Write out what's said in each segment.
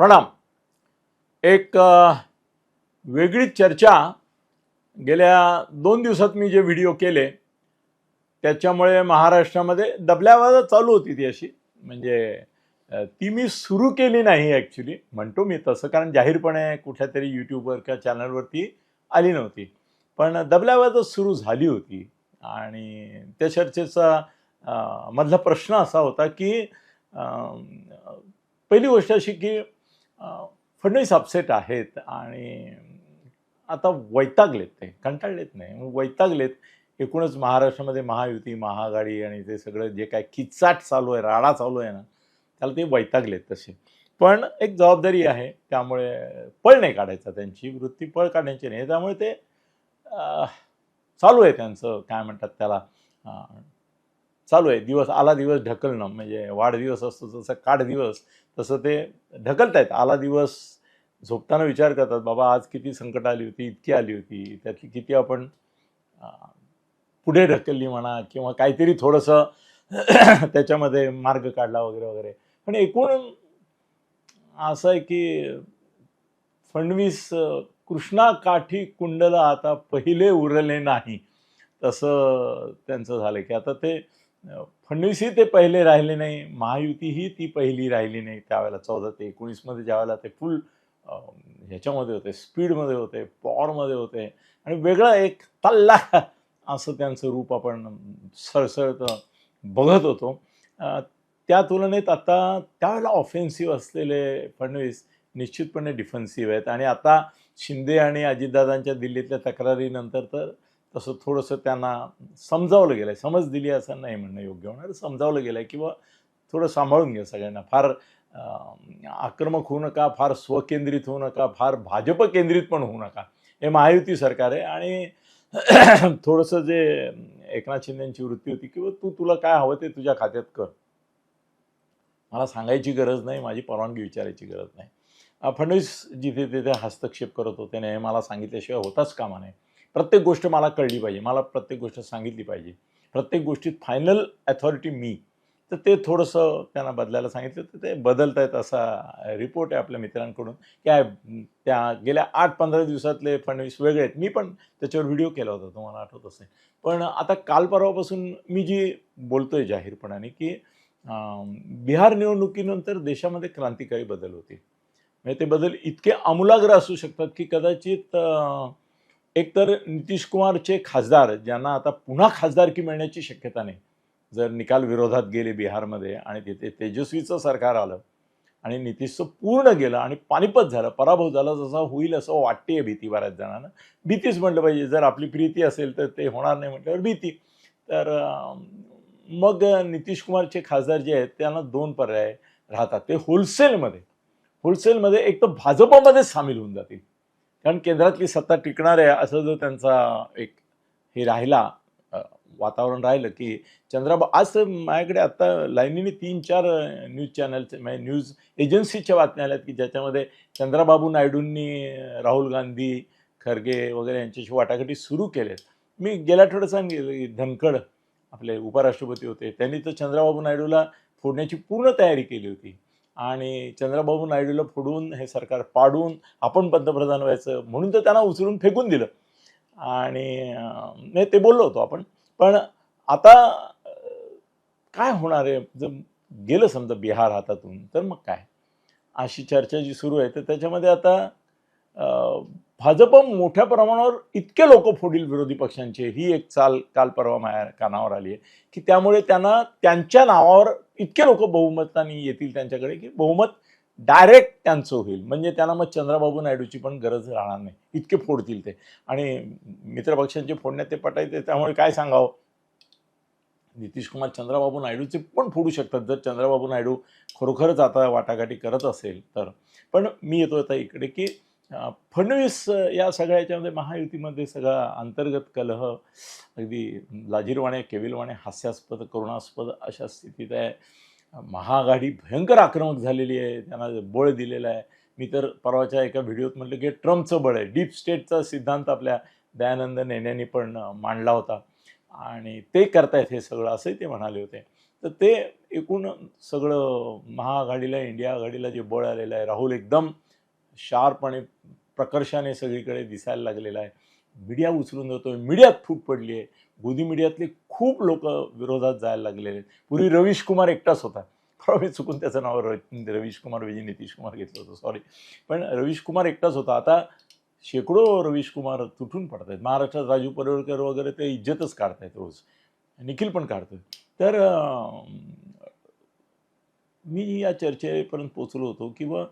प्रणाम. एक वेगळी वेगळीच चर्चा गेल्या दोन दिवसात मी जे व्हिडिओ केले त्याच्यामुळे महाराष्ट्रामध्ये दबल्यावाजा चालू होती ती अशी. म्हणजे ती मी सुरू केली नाही ॲक्च्युली म्हणतो मी तसं कारण जाहीरपणे कुठल्या तरी यूट्यूबवर किंवा चॅनलवरती आली नव्हती. पण दबल्यावाजा सुरू झाली होती. आणि त्या चर्चेचा मधला प्रश्न असा होता की पहिली गोष्ट अशी की फडणवीस अपसेट आहेत आणि आता वैतागलेत ते कंटाळलेत नाही. वैतागलेत एकूणच महाराष्ट्रामध्ये महायुती महाआघाडी आणि ते सगळं जे काय किचाट चालू आहे राडा चालू आहे ना त्याला ते वैतागलेत तसे. पण एक जबाबदारी आहे त्यामुळे पळ नाही काढायचा त्यांची वृत्ती पळ काढण्याची नाही. त्यामुळे ते चालू आहे त्यांचं काय म्हणतात त्याला चालू आहे. दिवस आला दिवस ढकलणं म्हणजे वाढदिवस असतो जसं काढ दिवस तसं ते ढकलतायत आला दिवस झोपताना विचार करतात बाबा आज किती संकट आली होती इतकी आली होती त्यातली किती आपण पुढे ढकलली म्हणा किंवा काहीतरी थोडंसं त्याच्यामध्ये मार्ग काढला वगैरे वगैरे. पण एकूण असं आहे की फडणवीस कृष्णा कृष्णाकाठी कुंडला आता पहिले उरले नाही. तसं त्यांचं झालं की आता ते फडणवीसही ते पहिले राहिले नाही महायुतीही ती पहिली राहिली नाही त्यावेळेला चौदा ते एकोणीसमध्ये ज्यावेळेला ते फुल ह्याच्यामध्ये होते स्पीडमध्ये होते पॉवरमध्ये होते आणि वेगळं एक तल्ला असं त्यांचं रूप आपण सळसळत बघत होतो. त्या तुलनेत आता त्यावेळेला ऑफेन्सिव्ह असलेले फडणवीस निश्चितपणे डिफेन्सिव्ह आहेत आणि आता शिंदे आणि अजितदादांच्या दिल्लीतल्या तक्रारीनंतर तर तसं थोडंसं त्यांना समजावलं गेलं आहे समज दिली असं नाही म्हणणं योग्य होणार. समजावलं गेलं आहे किंवा थोडं सांभाळून घ्या सगळ्यांना. फार आक्रमक होऊ नका फार स्वकेंद्रित होऊ नका फार भाजप केंद्रित पण होऊ नका. हे महायुती सरकार आहे आणि थोडंसं जे एकनाथ शिंदेची वृत्ती होती की तू तुला काय हवं ते तुझ्या खात्यात कर. मला सांगायची गरज नाही माझी परवानगी विचारायची गरज नाही. फडणवीस जिथे तिथे हस्तक्षेप करत होते नाही मला सांगितल्याशिवाय होताच कामा नाही प्रत्येक गोष्ट मला कळली पाहिजे मला प्रत्येक गोष्ट सांगितली पाहिजे. प्रत्येक गोष्टीत फायनल ॲथॉरिटी मी. तर ते थोडंसं त्यांना बदलायला सांगितलं तर ते बदलत आहेत असा रिपोर्ट आहे आपल्या मित्रांकडून की त्या गेल्या आठ पंधरा दिवसातले फडणवीस वेगळे आहेत. मी पण त्याच्यावर व्हिडिओ केला होता तुम्हाला आठवत असेल. पण आता काल परवापासून मी जी बोलतोय जाहीरपणाने की बिहार निवडणुकीनंतर देशामध्ये क्रांतिकारी बदल होते म्हणजे ते बदल इतके आमूलाग्र असू शकतात की कदाचित एकतर नितीश कुमारचे खासदार ज्यांना आता पुन्हा खासदारकी मिळण्याची शक्यता नाही जर निकाल विरोधात गेले बिहारमध्ये आणि तिथे तेजस्वीचं सरकार आलं आणि नितीशचं पूर्ण गेलं आणि पानिपत झालं पराभव झाला जसा होईल असं वाटते भीती बऱ्याच जणांना. भीतीच म्हटलं पाहिजे जर आपली प्रीती असेल तर ते होणार नाही म्हटल्यावर भीती. तर मग नितीश कुमारचे खासदार जे आहेत त्यांना दोन पर्याय राहतात. ते होलसेलमध्ये होलसेलमध्ये एक तर भाजपमध्येच सामील होऊन जातील. कारण केंद्रातली सत्ता टिकणार आहे असं जो त्यांचा एक हे राहिला वातावरण राहिलं की चंद्राबा आज माझ्याकडे आता लाईनीने तीन चार न्यूज चॅनलचे म्हणजे न्यूज एजन्सीच्या बातम्या आल्यात की ज्याच्यामध्ये चंद्राबाबू नायडूंनी राहुल गांधी खरगे वगैरे यांच्याशी वाटाघाटी सुरू केल्यात मी गेल्या आठवड्यात सांगितलं धनखड आपले उपराष्ट्रपती होते त्यांनी तर चंद्राबाबू नायडूला फोडण्याची पूर्ण तयारी केली होती. आणि चंद्रबाबू नायडूला फोडून हे सरकार पाडून आपण पंतप्रधान व्हायचं म्हणून तर त्यांना उचलून फेकून दिलं. आणि नाही ते बोललो होतो आपण. पण आता काय होणार आहे? जर गेलं समजा बिहार हातातून तर मग काय? अशी चर्चा जी सुरू आहे तर त्याच्यामध्ये आता भाजप मोठ्या प्रमाणावर इतके लोक फोडील विरोधी पक्षांचे ही एक चाल काल परवा माझ्या कानावर आली आहे की त्यामुळे त्यांना त्यांच्या नावावर इतके लोक बहुमताने येतील त्यांच्याकडे की बहुमत डायरेक्ट त्यांचं होईल. म्हणजे त्यांना मग चंद्रबाबू नायडूची पण गरज राहणार नाही. इतके फोडतील ते. आणि मित्रपक्षांचे फोडण्यात ते पटायचे त्यामुळे काय सांगावं? नितीश कुमार चंद्रबाबू नायडूचे पण फोडू शकतात. जर चंद्रबाबू नायडू खरोखरच आता वाटाघाटी करत असेल तर. पण मी येतो आता इकडे की फडणवीस या सगळ्या याच्यामध्ये महायुतीमध्ये सगळा अंतर्गत कलह अगदी लाजीरवाणे केविलवाणे हास्यास्पद करुणास्पद अशा स्थितीत आहे. महाआघाडी भयंकर आक्रमक झालेली आहे. त्यांना बळ दिलेलं आहे. मी तर परवाच्या एका व्हिडिओत म्हटलं की ट्रम्पचं बळ आहे. डीप स्टेटचा सिद्धांत आपल्या दयानंद नेन्यांनी पण मांडला होता. आणि ते करतायत हे सगळं असंही ते म्हणाले होते. तर ते एकूण सगळं महाआघाडीला इंडिया आघाडीला जे बळ आलेलं आहे राहुल एकदम शार्प आणि प्रकर्षाने सगळीकडे दिसायला लागलेला आहे. मीडिया उचलून जातो आहे मीडियात फूट पडली आहे. गोदी मीडियातले खूप लोक विरोधात जायला लागलेले आहेत. पूर्वी रवीश कुमार एकटाच होता. परवा मी चुकून त्याचं नाव र- रवीश कुमार विजय नितीश कुमार घेतलं होतं. सॉरी पण रवीश कुमार एकटाच होता. आता शेकडो रवीश कुमार तुटून पडत आहेत महाराष्ट्रात राजू पडळकर वगैरे ते इज्जतच काढतायत रोज. निखिल पण काढतोय. तर मी या चर्चेपर्यंत पोचलो होतो किंवा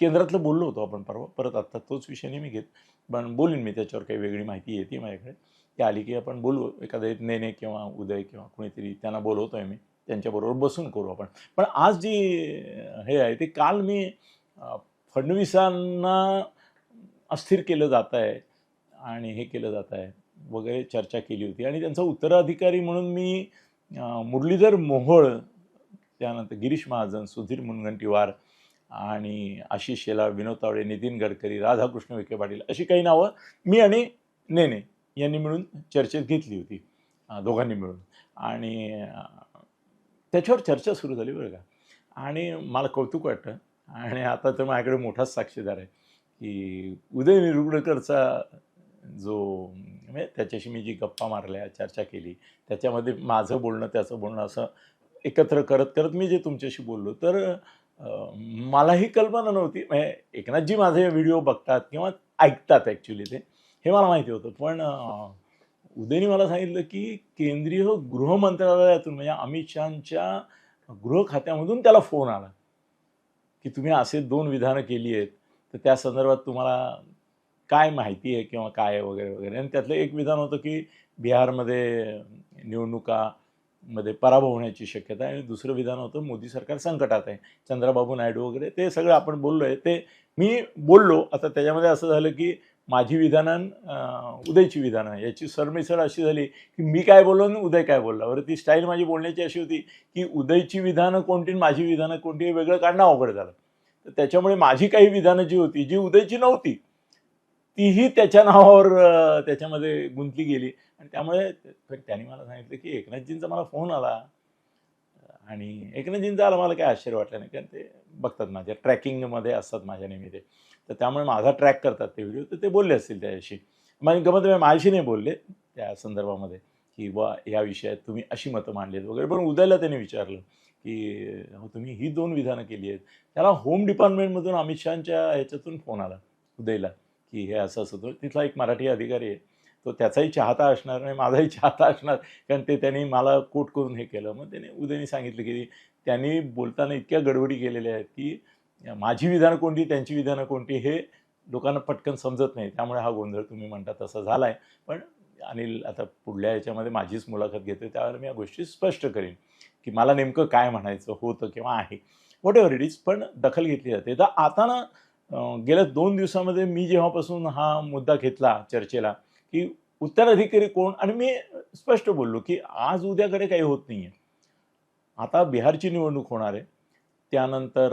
केंद्रातलं बोललो होतो आपण परवा. परत आत्ता तोच विषय नाही मी घेत. पण बोलीन मी त्याच्यावर काही वेगळी माहिती येते माझ्याकडे. ती आली की आपण बोलू. एखाद्या नेने किंवा उदय किंवा कुणीतरी त्यांना बोलवतो आहे मी. त्यांच्याबरोबर बसून करू आपण. पण आज जी हे आहे ते काल मी फडणवीसांना अस्थिर केलं जात आहे आणि हे केलं जात आहे वगैरे चर्चा केली होती. आणि त्यांचा उत्तराधिकारी म्हणून मी मुरलीधर मोहोळ त्यानंतर गिरीश महाजन सुधीर मुनगंटीवार आणि आशिष शेलार विनोद तावडे नितीन गडकरी राधाकृष्ण विखे पाटील अशी काही नावं मी आणि नेने यांनी मिळून चर्चेत घेतली होती दोघांनी मिळून. आणि त्याच्यावर चर्चा सुरू झाली बरं का. आणि मला कौतुक वाटतं आणि आता तर माझ्याकडे मोठाच साक्षीदार आहे की उदय निरुगडकरचा जो म्हणजे त्याच्याशी मी जी गप्पा मारल्या चर्चा केली त्याच्यामध्ये माझं बोलणं त्याचं बोलणं असं एकत्र करत करत मी जे तुमच्याशी बोललो तर मला मलाही कल्पना नव्हती. म्हणजे एकनाथजी माझे व्हिडिओ बघतात किंवा ऐकतात ॲक्च्युली ते. हे मला माहिती होतं. पण उदयनी मला सांगितलं की केंद्रीय गृह मंत्रालयातून म्हणजे अमित शहाच्या गृह खात्यामधून त्याला फोन आला की तुम्ही असे दोन विधानं केली आहेत. तर त्या संदर्भात तुम्हाला काय माहिती आहे किंवा काय आहे वगैरे वगैरे. आणि त्यातलं एक विधान होतं की बिहारमध्ये निवडणुका मध्ये पराभव होण्याची शक्यता आहे. आणि दुसरं विधान होतं मोदी सरकार संकटात आहे. चंद्रबाबू नायडू वगैरे ते सगळं आपण बोललो आहे ते मी बोललो. आता त्याच्यामध्ये असं झालं की माझी विधानं उदयची विधानं याची सरमिसळ अशी झाली की मी काय बोललो आणि उदय काय बोलला. बरं ती स्टाईल माझी बोलण्याची अशी होती की उदयची विधानं कोणती आणि माझी विधानं कोणती हे वेगळं काढणं अवघड झालं. तर त्याच्यामुळे माझी काही विधानं जी होती जी उदयची नव्हती तीही त्याच्या नावावर त्याच्यामध्ये गुंतली गेली. आणि त्यामुळे त्याने त्यांनी मला सांगितलं की एकनाथजींचा मला फोन आला. आणि एकनाथजींचा आला मला काही आश्चर्य वाटलं नाही कारण ते बघतात माझ्या ट्रॅकिंगमध्ये असतात माझ्या नेहमी ते तर त्यामुळे माझा ट्रॅक करतात ते व्हिडिओ. तर ते बोलले असतील त्याच्याशी. माझी गमत माझ्याशी नाही बोलले त्या संदर्भामध्ये की वा या विषयात तुम्ही अशी मतं मांडलीत वगैरे. पण उद्याला त्याने विचारलं की हो, तुम्ही ही दोन विधानं केली आहेत. त्याला होम डिपार्टमेंटमधून अमित शहाच्या ह्याच्यातून फोन आला उदयला. की हे असं असं होतं तिथला एक मराठी अधिकारी आहे. तो त्याचाही चाहता असणार आणि माझाही चाहता असणार. कारण ते त्यांनी मला कोट करून हे केलं. मग त्याने उदयने सांगितलं की त्यांनी बोलताना इतक्या गडबडी केलेल्या आहेत की माझी विधानं कोणती त्यांची विधानं कोणती हे लोकांना पटकन समजत नाही. त्यामुळे हा गोंधळ तुम्ही म्हणता तसा झाला आहे पण अनिल आता पुढल्या याच्यामध्ये माझीच मुलाखत घेते त्यावर मी या गोष्टी स्पष्ट करीन की मला नेमकं काय म्हणायचं होतं किंवा आहे. वॉट एव्हर इट इज पण दखल घेतली जाते. तर आता ना गेल्या दोन दिवसामध्ये मी जेव्हापासून हा मुद्दा घेतला चर्चेला की उत्तराधिकारी कोण? आणि मी स्पष्ट बोललो की आज उद्याकडे काही होत नाही आहे आता बिहारची निवडणूक होणार आहे. त्यानंतर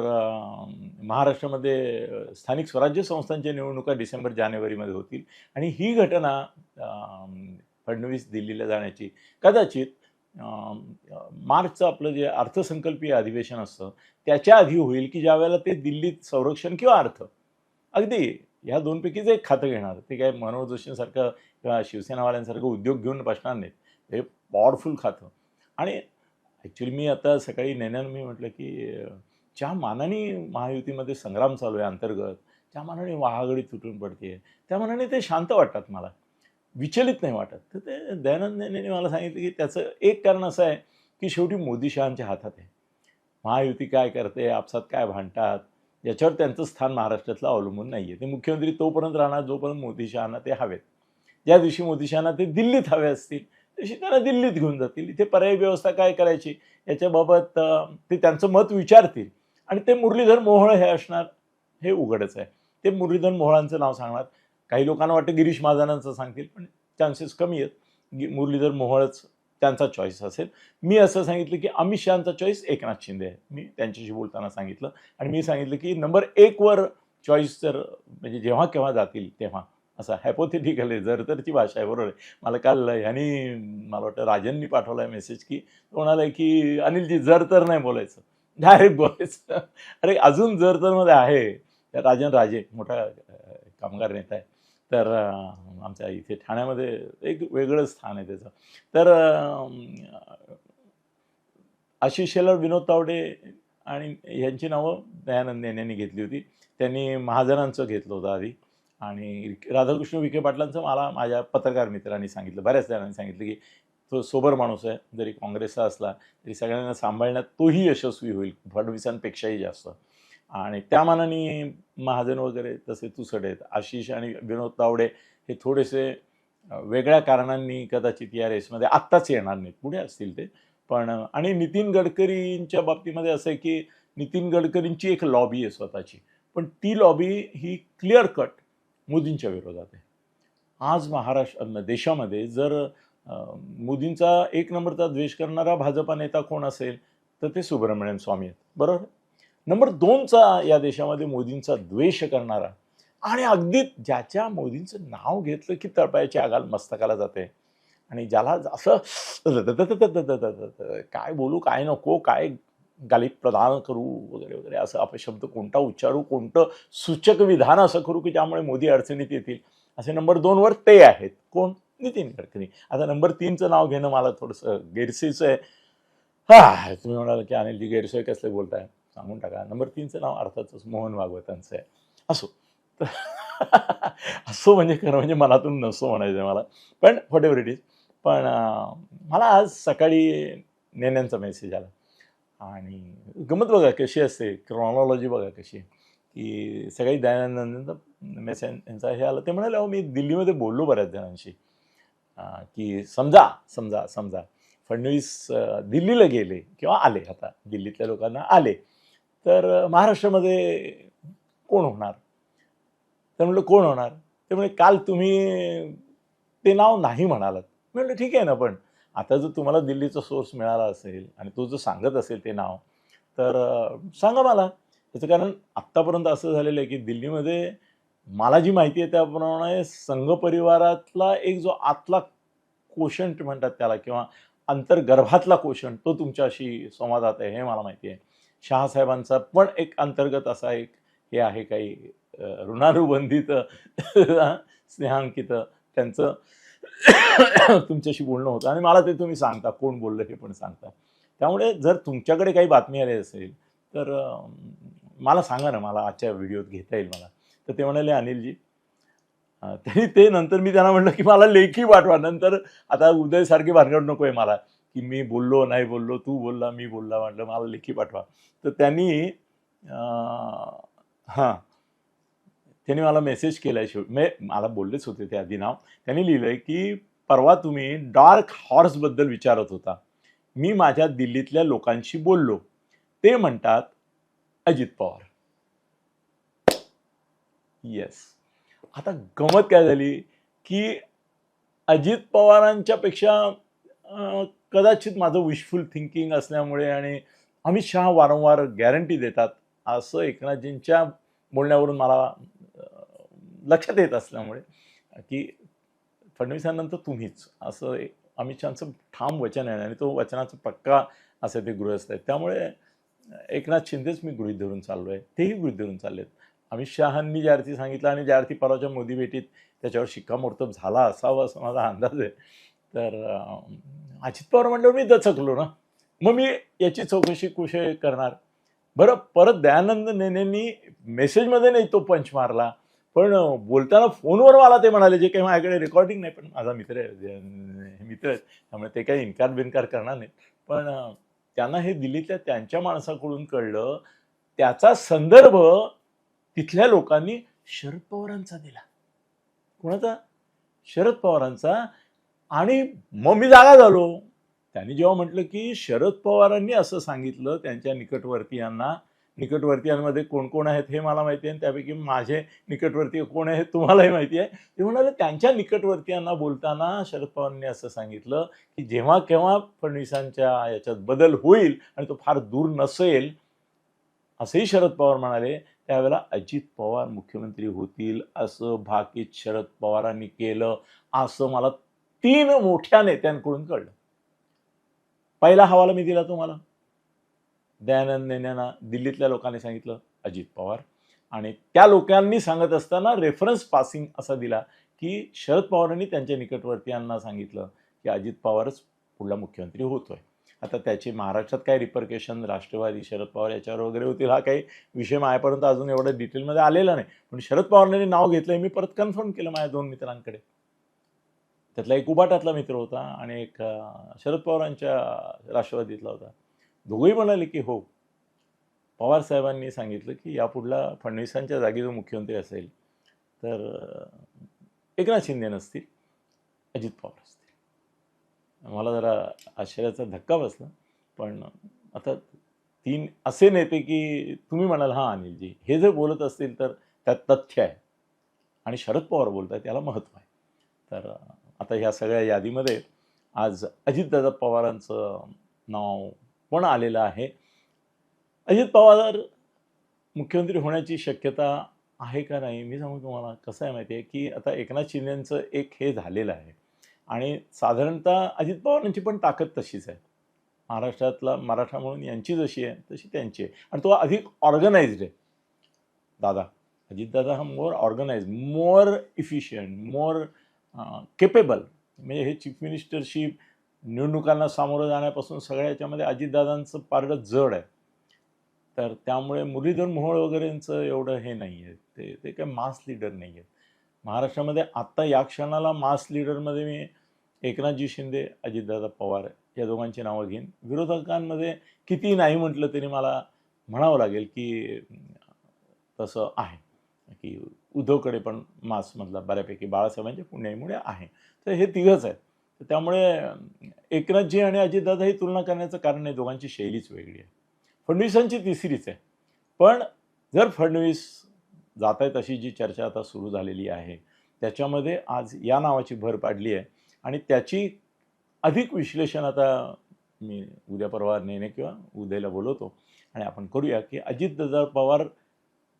महाराष्ट्रामध्ये स्थानिक स्वराज्य संस्थांच्या निवडणुका डिसेंबर जानेवारीमध्ये होतील. आणि ही घटना फडणवीस दिल्लीला जाण्याची कदाचित मार्चचं आपलं जे अर्थसंकल्पीय अधिवेशन असतं त्याच्या आधी होईल की ज्यावेळेला ते दिल्लीत संरक्षण किंवा अर्थ. अगदी ह्या दोनपैकीच एक खातं घेणार. ते काय मनोहर जोशींसारखं किंवा शिवसेनावाल्यांसारखं उद्योग घेऊन बसणार नाहीत. हे पॉवरफुल खातं. आणि ॲक्च्युली मी आता सकाळी नेण्यानं मी म्हटलं की ज्या मानाने महायुतीमध्ये संग्राम चालू आहे अंतर्गत त्या मानाने वाहागडी तुटून पडते त्या मानाने ते शांत वाटतात मला. विचलित नाही वाटत. तर ते दयानंद मला सांगितलं की त्याचं एक कारण असं आहे की शेवटी मोदी शहांच्या हातात आहे. महायुती काय करते आपसात काय भांडतात याच्यावर त्यांचं स्थान महाराष्ट्रातलं अवलंबून नाही आहे ते मुख्यमंत्री तोपर्यंत राहणार जोपर्यंत मोदी शहांना ते हवेत. ज्या दिवशी मोदी शहांना ते दिल्लीत हवे असतील तशी त्यांना दिल्लीत घेऊन जातील. इथे पर्यायी व्यवस्था काय करायची? याच्याबाबत ते त्यांचं मत विचारतील. आणि ते मुरलीधर मोहोळ हे असणार हे उघडच आहे. ते मुरलीधर मोहोळांचं नाव सांगणार. काही लोकांना वाटतं गिरीश महाजनांचं सांगतील पण चान्सेस कमी आहेत. मुरलीधर मोहोळच त्यांचा चॉईस असेल. मी असं सांगितलं की अमित शहाचा चॉईस एकनाथ शिंदे आहे. मी त्यांच्याशी बोलताना सांगितलं. आणि मी सांगितलं की नंबर एकवर चॉईस जर म्हणजे जेव्हा केव्हा जातील तेव्हा. असं हॅपोथेटिकल आहे. जर तरची भाषा आहे बरोबर आहे. मला काल ह्यानी मला वाटतं राजननी पाठवला आहे मेसेज की कोणाला आहे की अनिलजी जर तर नाही बोलायचं. डायरेक्ट बोलायचं. अरे अजून जर तरमध्ये आहे. राजन राजे मोठा कामगार नेता आहे. तर आमच्या इथे ठाण्यामध्ये एक वेगळं स्थान आहे त्याचं. तर आशिष शेलर विनोद तावडे आणि यांची नावं दयानंद यांनी घेतली होती. त्यांनी महाजनांचं घेतलं होतं आधी. आणि राधाकृष्ण विखे पाटलांचं मला माझ्या पत्रकार मित्रांनी सांगितलं बऱ्याच जणांनी सांगितलं की तो सोबर माणूस आहे. जरी काँग्रेसचा असला तरी सगळ्यांना सांभाळण्यात तोही यशस्वी होईल. फडणवीसांपेक्षाही जास्त. आणि त्या मानाने महाजन वगैरे तसे तुसड आहेत. आशिष आणि विनोद तावडे हे थोडेसे वेगळ्या कारणांनी कदाचित या रेसमध्ये आत्ताच येणार नाहीत. पुढे असतील ते. पण आणि नितीन गडकरींच्या बाबतीमध्ये असं आहे की नितीन गडकरींची एक लॉबी आहे स्वतःची. पण ती लॉबी ही क्लिअर कट मोदींच्या विरोधात आहे. आज महाराष्ट्र देशामध्ये जर मोदींचा एक नंबरचा द्वेष करणारा भाजपा नेता कोण असेल तर ते सुब्रमण्यम स्वामी आहेत. बरोबर? नंबर दोनचा या देशामध्ये मोदींचा द्वेष करणारा आणि अगदी ज्याच्या मोदींचं नाव घेतलं की तळपायाची आगाल मस्तकाला जाते. आणि ज्याला असं काय बोलू काय नको काय गाली प्रदान करू वगैरे वगैरे असं अपशब्द कोणता उच्चारू कोणतं सूचक विधान असं करू की ज्यामुळे मोदी अडचणीत येतील. असे नंबर दोनवर ते आहेत. कोण? नितीन गडकरी. आता नंबर तीनचं नाव घेणं मला थोडंसं गैरसेचं आहे. हा तुम्ही म्हणाल की अनिलजी गैरसोय कसले बोलताय? सांगून टाका. नंबर तीनचं नाव अर्थातच मोहन भागवतांचं आहे. असो. तर असो म्हणजे खरं म्हणजे मनातून नसो म्हणायचं आहे मला. पण व्हॉट एव्हर इट इज पण मला आज सकाळी नेण्यांचा मेसेज आला. आणि गमत बघा कशी असते. क्रॉनॉलॉजी बघा कशी. आहे की सगळी दयानंदांचा मेसेज यांचा हे आलं. ते म्हणाले अहो मी दिल्लीमध्ये बोललो बऱ्याच जणांशी. की समजा समजा समजा. फडणवीस दिल्लीला गेले किंवा आले आता. दिल्लीतल्या लोकांना आले. तर महाराष्ट्रामध्ये कोण होणार? तर म्हटलं कोण होणार? ते म्हणजे काल तुम्ही ते नाव नाही म्हणालात. मी म्हटलं ठीक आहे ना पण आता जर तुम्हाला दिल्लीचा सोर्स मिळाला असेल आणि तो जर सांगत असेल ते नाव तर सांगा मला. त्याचं कारण आत्तापर्यंत असं झालेलं आहे की दिल्लीमध्ये मला जी माहिती आहे त्याप्रमाणे संघ परिवारातला एक जो आतला कोशंट म्हणतात त्याला किंवा अंतर्गर्भातला कोशंट तो तुमच्याशी संवादात आहे हे मला माहिती आहे. शहासाहेबांचा पण एक अंतर्गत असा एक हे आहे काही ऋणानुबंधित स्नेहांकित त्यांचं तुमच्याशी बोलणं होतं. आणि मला ते तुम्ही सांगता कोण बोललं हे पण सांगता. त्यामुळे जर तुमच्याकडे काही बातमी आली असेल तर मला सांगा ना मला आजच्या व्हिडिओत घेता येईल मला. तर ते म्हणाले अनिलजी तरी ते नंतर मी त्यांना म्हटलं की मला लेखी पाठवा. नंतर आता उदयसारखी भानगड नको आहे मला. की मी बोललो नाही बोललो तू बोलला मी बोलला म्हटलं मला लेखी पाठवा. तर त्यांनी हां. त्यांनी मला मेसेज केला आहे मे मला बोललेच होते ते आधी नाव. त्यांनी लिहिलं आहे की परवा तुम्ही डार्क हॉर्सबद्दल विचारत होता. मी माझ्या दिल्लीतल्या लोकांशी बोललो. ते म्हणतात अजित पवार. येस आता गमत काय झाली? की अजित पवारांच्या पेक्षा कदाचित माझं विशफुल थिंकिंग असल्यामुळे आणि अमित शहा वारंवार गॅरंटी देतात असं एकनाथजींच्या बोलण्यावरून मला लक्षात येत असल्यामुळे की फडणवीसांनंतर तुम्हीच असं एक अमित शहाचं ठाम वचन आहे आणि तो वचनाचा पक्का असं ते गृहस्थ आहेत. त्यामुळे एकनाथ शिंदेच मी गृहित धरून चाललो आहे तेही गृहीत धरून चालले आहेत अमित शहांनी ज्या अर्थी सांगितलं आणि ज्या अर्थी परवाच्या मोदी भेटीत त्याच्यावर शिक्कामोर्तब झाला असावा असा माझा अंदाज आहे. तर अजित पवार म्हटल्यावर मी दचकलो ना. मग मी याची चौकशी कुशे करणार? बरं परत दयानंद नेनेंनी मेसेजमध्ये नाही तो पंच मारला पण बोलताना फोनवर मला ते म्हणाले जे काही माझ्याकडे रेकॉर्डिंग नाही पण माझा मित्र आहे मित्र आहेत त्यामुळे ते काही इन्कार बिनकार करणार नाहीत. पण त्यांना हे दिल्लीतल्या त्यांच्या माणसाकडून कळलं त्याचा संदर्भ तिथल्या लोकांनी शरद पवारांचा दिला. कोणाचा? शरद पवारांचा. आणि मग मी जागा झालो. त्यांनी जेव्हा म्हटलं की शरद पवारांनी असं सांगितलं त्यांच्या निकटवर्तीयांना निकटवर्तीयांमध्ये कोण कोण आहेत हे मला माहिती आहे आणि त्यापैकी माझे निकटवर्तीय कोण आहेत तुम्हालाही माहिती आहे. ते म्हणाले त्यांच्या निकटवर्तीयांना बोलताना शरद पवारांनी असं सांगितलं की जेव्हा केव्हा फडणवीसांच्या याच्यात बदल होईल आणि तो फार दूर नसेल असंही शरद पवार म्हणाले. त्यावेळेला अजित पवार मुख्यमंत्री होतील असं भाकीत शरद पवारांनी केलं. असं मला तीन मोठ्या नेत्यांकडून कळलं. पहिला हवाला मी दिला तुम्हाला. दयानंद नेन्यांना दिल्लीतल्या लोकांनी सांगितलं अजित पवार. आणि त्या लोकांनी सांगत असताना रेफरन्स पासिंग असा दिला की शरद पवारांनी त्यांच्या निकटवर्तीयांना सांगितलं की अजित पवारच पुढला मुख्यमंत्री होतोय. आता त्याचे महाराष्ट्रात काय रिपरकेशन राष्ट्रवादी शरद पवार याच्यावर वगैरे होतील हा काही विषय माझ्यापर्यंत अजून एवढं डिटेलमध्ये आलेला नाही. पण शरद पवारांनी नाव घेतलं मी परत कन्फर्म केलं माझ्या दोन मित्रांकडे. त्यातला एक उबाटातला मित्र होता आणि एक शरद पवारांच्या राष्ट्रवादीतला होता. दोघंही म्हणाले की हो पवार साहेबांनी सांगितलं की यापुढला फडणवीसांच्या जागी जो मुख्यमंत्री असेल तर एकनाथ शिंदे नसतील अजित पवार असतील. मला जरा आश्चर्याचा धक्का बसला पण आता तीन असे नेते की तुम्ही म्हणाल हां अनिलजी हे जर बोलत असतील तर त्यात तथ्य आहे. आणि शरद पवार बोलत आहेत त्याला महत्त्व आहे. तर आता ह्या सगळ्या यादीमध्ये आज अजितदादा पवारांचं नाव पण आलेलं आहे. अजित पवार मुख्यमंत्री होण्याची शक्यता आहे का नाही? मी सांगू तुम्हाला कसं आहे माहिती आहे की आता एकनाथ शिंदेचं एक हे झालेलं आहे. आणि साधारणतः अजित पवारांची पण ताकद तशीच आहे. महाराष्ट्रातला मराठा म्हणून यांची जशी आहे तशी त्यांची आहे. आणि तो अधिक ऑर्गनाइज्ड आहे. दादा अजितदादा हा more organise more efficient more capable म्हणजे हे चीफ मिनिस्टरशिप निवडणुकांना सामोरं जाण्यापासून सगळ्या याच्यामध्ये अजितदादांचं पारडं जड आहे. तर त्यामुळे मुरलीधर मोहोळ वगैरेंचं एवढं हे नाही आहे ते ते काही मास लीडर नाही आहेत महाराष्ट्रामध्ये आत्ता या क्षणाला मास लीडरमध्ये मी एकनाथजी शिंदे अजितदादा पवार या दोघांची नावं घेईन. विरोधकांमध्ये किती नाही म्हटलं तरी मला म्हणावं लागेल की तसं आहे. की उद्धवकडे पण मासमधला बऱ्यापैकी बाळासाहेबांच्या पुण्यामुळे आहे. तर हे तिघंच आहेत. तर त्यामुळे एकनाथजी आणि अजितदादा ही तुलना करण्याचं कारण नाही दोघांची शैलीच वेगळी आहे. फडणवीसांची तिसरीच आहे. पण जर फडणवीस जात आहेत अशी जी चर्चा आता सुरू झालेली आहे त्याच्यामध्ये आज या नावाची भर पाडली आहे. आणि त्याची अधिक विश्लेषण आता मी उद्या परवा नेणे किंवा उद्याला बोलवतो. आणि आपण करूया की अजितदादा पवार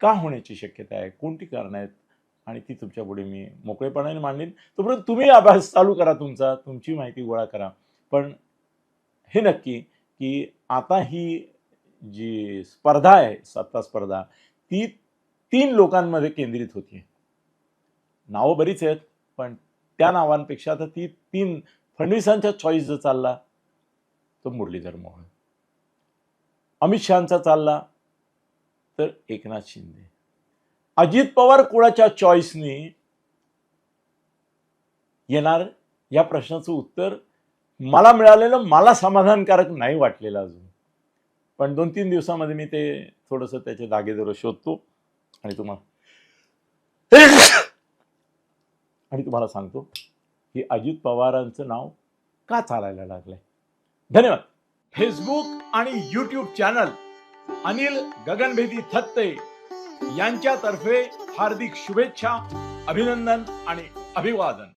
का होण्याची शक्यता आहे? कोणती कारणं आहेत? आणि ती तुमच्यापुढे मी मोकळेपणाने मांडेन. तोपर्यंत तुम्ही अभ्यास चालू करा तुमचा. तुमची माहिती गोळा करा. पण हे नक्की की आता ही जी स्पर्धा आहे सत्ता स्पर्धा ती तीन लोकांमध्ये केंद्रित होती. नावं बरीच आहेत पण त्या नावांपेक्षा आता ती तीन फडणवीसांचा चॉईस जो चालला तो मुरलीधर मोहोळ. अमित शहाचा चालला तर एकनाथ शिंदे. अजित पवार कुणाच्या चॉईसने येणार? या प्रश्नाचं उत्तर मला मिळालेलं मला समाधानकारक नाही वाटलेलं अजून. पण दोन तीन दिवसामध्ये मी ते थोडंसं त्याचे दागेदोरं शोधतो आणि तुम्हाला आणि तुम्हाला सांगतो की अजित पवारांचं नाव का चालायला लागलंय. धन्यवाद. फेसबुक आणि युट्यूब चॅनल अनिल गगनभेदी थत्ते यांच्यातर्फे हार्दिक शुभेच्छा अभिनंदन आणि अभिवादन.